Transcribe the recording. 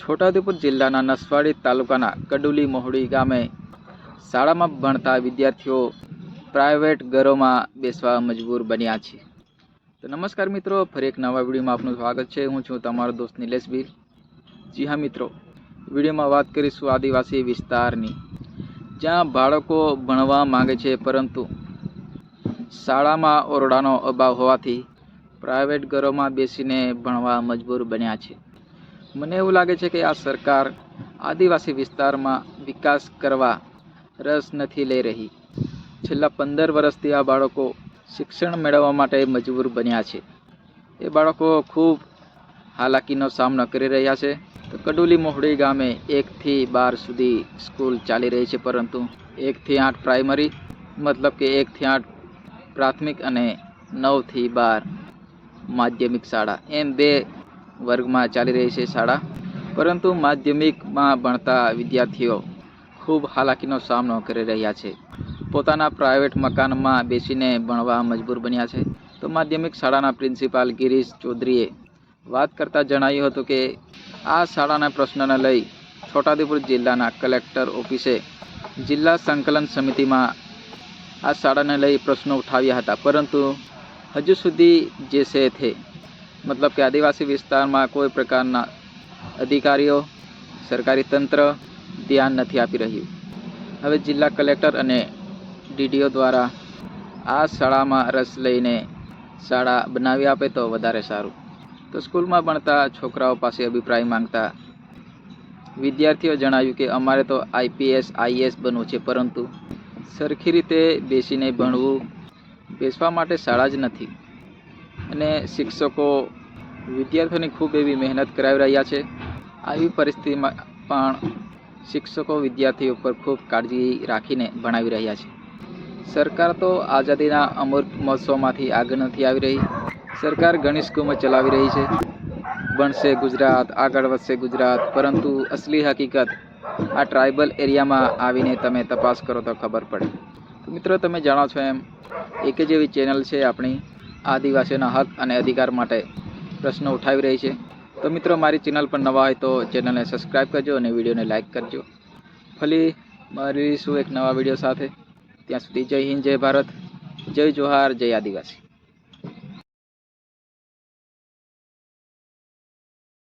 છોટાઉદેપુર જિલ્લાના નસવાડી તાલુકાના કડુલી મહોડી ગામે શાળામાં ભણતા વિદ્યાર્થીઓ પ્રાઇવેટ ઘરોમાં બેસવા મજબૂર બન્યા છે. તો નમસ્કાર મિત્રો, ફરી એક નવા વિડીયોમાં આપનું સ્વાગત છે. હું છું તમારો દોસ્ત નિલેશ બીર જી હા મિત્રો, વિડીયોમાં વાત કરીશું આદિવાસી વિસ્તારની. જ્યાં બાળકો ભણવા માંગે છે, પરંતુ શાળામાં ઓરડાનો અભાવ હોવાથી પ્રાઇવેટ ઘરોમાં બેસીને ભણવા મજબૂર બન્યા છે. મને એવું લાગે છે કે આ સરકાર આદિવાસી વિસ્તારમાં વિકાસ કરવા રસ નથી લઈ રહી. છેલ્લા પંદર વર્ષથી આ બાળકો શિક્ષણ મેળવવા માટે મજબૂર બન્યા છે. એ બાળકો ખૂબ હાલાકીનો સામનો કરી રહ્યા છે. તો કડુલી મોહડી ગામે એકથી બાર સુધી સ્કૂલ ચાલી રહી છે, પરંતુ એકથી આઠ પ્રાઇમરી, મતલબ કે એકથી આઠ પ્રાથમિક અને નવથી બાર માધ્યમિક શાળા. એમ બે વર્ગમાં ચાલી રહી છે શાળા. પરંતુ માધ્યમિકમાં ભણતા વિદ્યાર્થીઓ ખૂબ હાલાકીનો સામનો કરી રહ્યા છે. પોતાના પ્રાઇવેટ મકાનમાં બેસીને ભણવા મજબૂર બન્યા છે. તો માધ્યમિક શાળાના પ્રિન્સિપાલ ગિરીશ ચૌધરીએ વાત કરતાં જણાવ્યું હતું કે, આ શાળાના પ્રશ્નને લઈ છોટાઉદેપુર જિલ્લાના કલેક્ટર ઓફિસે જિલ્લા સંકલન સમિતિમાં આ શાળાને લઈ પ્રશ્નો ઉઠાવ્યા હતા. પરંતુ હજુ સુધી જે છે તે મતલબ કે આદિવાસી વિસ્તારમાં કોઈ પ્રકારના અધિકારીઓ, સરકારી તંત્ર ધ્યાન નથી આપી રહ્યું. હવે જિલ્લા કલેક્ટર અને ડીડીઓ દ્વારા આ શાળામાં રસ લઈને શાળા બનાવી આપે તો વધારે સારું. તો સ્કૂલમાં ભણતા છોકરાઓ પાસે અભિપ્રાય માંગતા વિદ્યાર્થીઓ જણાવ્યું કે અમારે તો આઈપીએસ, આઈએસ બનવું છે, પરંતુ સરખી રીતે બેસીને ભણવું બેસવા માટે શાળા જ નથી. અને શિક્ષકો વિદ્યાર્થીઓની ખૂબ એવી મહેનત કરાવી રહ્યા છે. આવી પરિસ્થિતિમાં પણ શિક્ષકો વિદ્યાર્થીઓ પર ખૂબ કાળજી રાખીને ભણાવી રહ્યા છે. સરકાર તો આઝાદીના અમૃત મહોત્સવમાંથી આગળ નથી આવી રહી. સરકાર ઘણી સ્કીમો ચલાવી રહી છે. બનશે ગુજરાત, આગળ વધશે ગુજરાત, પરંતુ અસલી હકીકત આ ટ્રાઇબલ એરિયામાં આવીને તમે તપાસ કરો તો ખબર પડે. મિત્રો, તમે જાણો છો એમ, એક જ એવી ચેનલ છે આપણી. આદિવાસીઓના હક અને અધિકાર માટે પ્રશ્નો ઉઠાવી રહી છે. તો મિત્રો, મારી ચેનલ પર નવા હોય તો ચેનલને સબસ્ક્રાઈબ કરજો અને વિડીયોને લાઇક કરજો. ફરી મળીશું એક નવા વીડિયો સાથે. ત્યાં સુધી જય હિન્દ, જય ભારત, જય જોહાર, જય આદિવાસી.